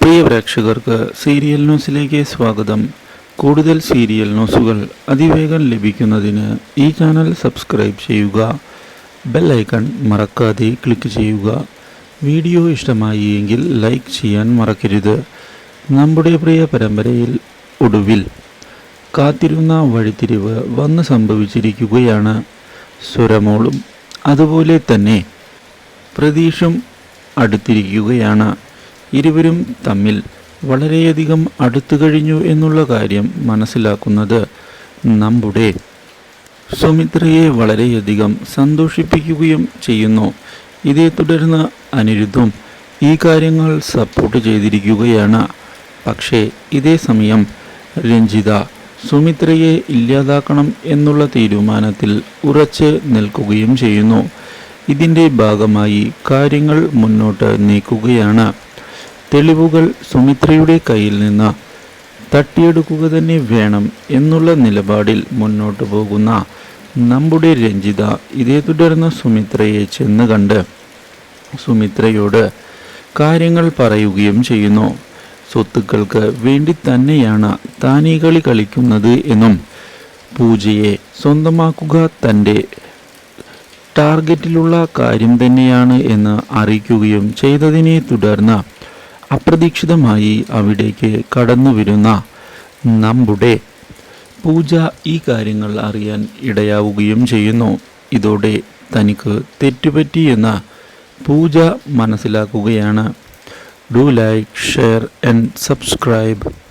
പ്രിയ പ്രേക്ഷകർക്ക് സീരിയൽ ന്യൂസിലേക്ക് സ്വാഗതം. കൂടുതൽ സീരിയൽ ന്യൂസുകൾ അതിവേഗം ലഭിക്കുന്നതിന് ഈ ചാനൽ സബ്സ്ക്രൈബ് ചെയ്യുക. ബെൽ ഐക്കൺ മറക്കാതെ ക്ലിക്ക് ചെയ്യുക. വീഡിയോ ഇഷ്ടമായി എങ്കിൽ ലൈക്ക് ചെയ്യാൻ മറക്കരുത്. നമ്മുടെ പ്രിയ പരമ്പരയിൽ ഒടുവിൽ കാത്തിരുന്ന വഴിത്തിരിവ് വന്ന് സംഭവിച്ചിരിക്കുകയാണ്. സ്വരമോളും അതുപോലെ തന്നെ പ്രതീക്ഷും അടുത്തിരിക്കുകയാണ്. ഇരുവരും തമ്മിൽ വളരെയധികം അടുത്തു കഴിഞ്ഞു എന്നുള്ള കാര്യം മനസ്സിലാക്കുന്നത് നമ്മുടെ സുമിത്രയെ വളരെയധികം സന്തോഷിപ്പിക്കുകയും ചെയ്യുന്നു. ഇതേ തുടർന്ന് അനിരുദ്ധും ഈ കാര്യങ്ങൾ സപ്പോർട്ട് ചെയ്തിരിക്കുകയാണ്. പക്ഷേ ഇതേ സമയം രഞ്ജിത സുമിത്രയെ ഇല്ലാതാക്കണം എന്നുള്ള തീരുമാനത്തിൽ ഉറച്ച് നിൽക്കുകയും ചെയ്യുന്നു. ഇതിന്റെ ഭാഗമായി കാര്യങ്ങൾ മുന്നോട്ട് നീക്കുകയാണ്. തെളിവുകൾ സുമിത്രയുടെ കയ്യിൽ നിന്ന് തട്ടിയെടുക്കുക തന്നെ വേണം എന്നുള്ള നിലപാടിൽ മുന്നോട്ട് പോകുന്ന നമ്മുടെ രഞ്ജിത ഇതേ തുടർന്ന് സുമിത്രയെ ചെന്ന് കണ്ട് സുമിത്രയോട് കാര്യങ്ങൾ പറയുകയും ചെയ്യുന്നു. സ്വത്തുക്കൾക്ക് വേണ്ടി തന്നെയാണ് താനീ കളി കളിക്കുന്നത് എന്നും പൂജയെ സ്വന്തമാക്കുക തന്റെ ടാർഗറ്റിലുള്ള കാര്യം തന്നെയാണ് എന്ന് അറിയിക്കുകയും ചെയ്തതിനെ തുടർന്ന് അപ്രതീക്ഷിതമായി അവിടേക്ക് കടന്നു വരുന്ന നമ്മുടെ പൂജ ഈ കാര്യങ്ങൾ അറിയാൻ ഇടയാവുകയും ചെയ്യുന്നു. ഇതോടെ തനിക്ക് തെറ്റുപറ്റിയെന്ന് പൂജ മനസ്സിലാക്കുകയാണ്. Do like share and subscribe